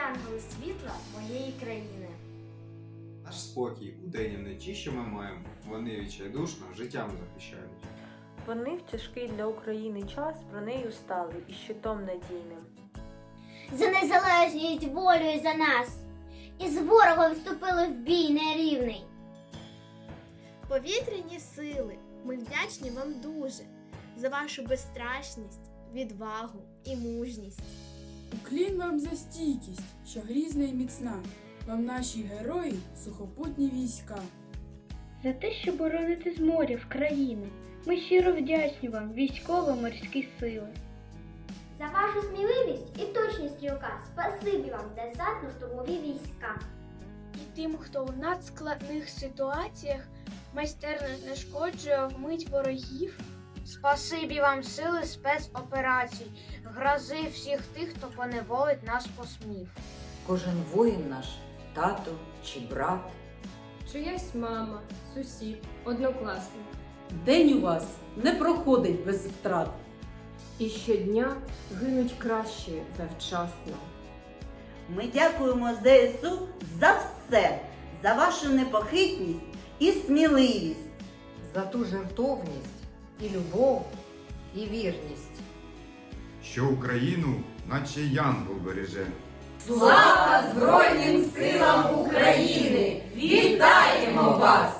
янголи світла моєї країни. Наш спокій удень і вночі, що ми маємо, вони відчайдушно життям захищають. Вони в тяжкий для України час про неї стали і щитом надійним. За незалежність волю і за нас. І з ворогом вступили в бій нерівний. Повітряні сили, ми вдячні вам дуже за вашу безстрашність, відвагу і мужність. Уклін вам за стійкість, що грізна і міцна. Вам наші герої, сухопутні війська. За те, що бороните з моря в країни, ми щиро вдячні вам, військово-морські сили. За вашу сміливість і точність стрілка спасибі вам, десантно-штурмові війська. І тим, хто у надскладних ситуаціях майстерно знешкоджує вмить ворогів. Спасибі вам сили спецоперацій, грози всіх тих, хто поневолить нас посмів. Кожен воїн наш, тато чи брат. Чиясь мама, сусід, однокласник. День у вас не проходить без втрат. І щодня гинуть краще завчасно. Ми дякуємо ЗСУ за все, за вашу непохитність і сміливість. За ту жертовність і любов, і вірність. Що Україну, наче янгол береже. Слава Збройним силам України! Вітаємо вас!